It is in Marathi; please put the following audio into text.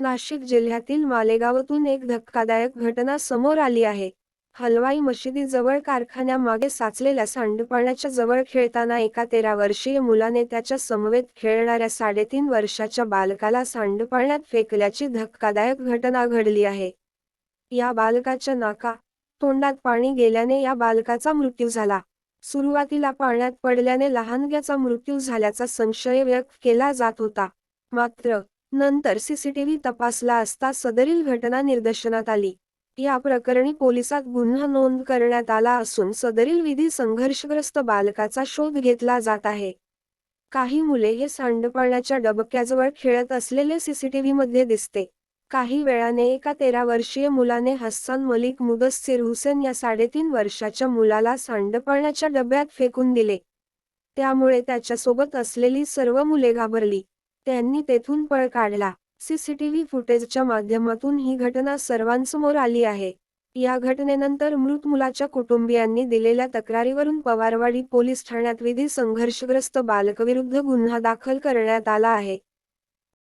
नाशिक जिल्ह्यातील मालेगावातून एक धक्कादायक घटना समोर आली आहे. हलवाई मशिदीजवळ कारखान्यामागे साचलेल्या सांडपाण्याच्या जवळ खेळताना एका तेरा वर्षीय मुलाने त्याच्या समवेत खेळणाऱ्या साडेतीन वर्षाच्या बालकाला सांडपाण्यात फेकल्याची धक्कादायक घटना घडली आहे. या बालकाच्या नाका तोंडात पाणी गेल्याने या बालकाचा मृत्यू झाला. सुरुवातीला पाण्यात पडल्याने लहानग्याचा मृत्यू झाल्याचा संशय व्यक्त केला जात होता. मात्र नंतर सीसीटीव्ही तपासला असता सदरील घटना निदर्शनात आली. या प्रकरणी पोलिसात गुन्हा नोंद करण्यात आला असून सदरील विधी संघर्षग्रस्त बालकाचा शोध घेतला जात आहे. काही मुले हे सांडपाण्याच्या डबक्याजवळ खेळत असलेले सीसीटीव्ही मध्ये दिसते. काही वेळाने एका तेरा वर्षीय मुलाने हस्सान मलिक मुदस्सिर हुसेन या साडेतीन वर्षाच्या मुलाला सांडपाण्याच्या डब्यात फेकून दिले. त्यामुळे त्याच्यासोबत असलेली सर्व मुले घाबरली. त्यांनी तेथून पळ काढला. सीसीटीव्ही फुटेजच्या माध्यमातून ही घटना सर्वांसमोर आली आहे. या घटनेनंतर मृत मुलाच्या कुटुंबियांनी दिलेल्या तक्रारीवरून पवारवाडी पोलीस ठाण्यात विधी संघर्षग्रस्त बालकविरुद्ध गुन्हा दाखल करण्यात आला आहे.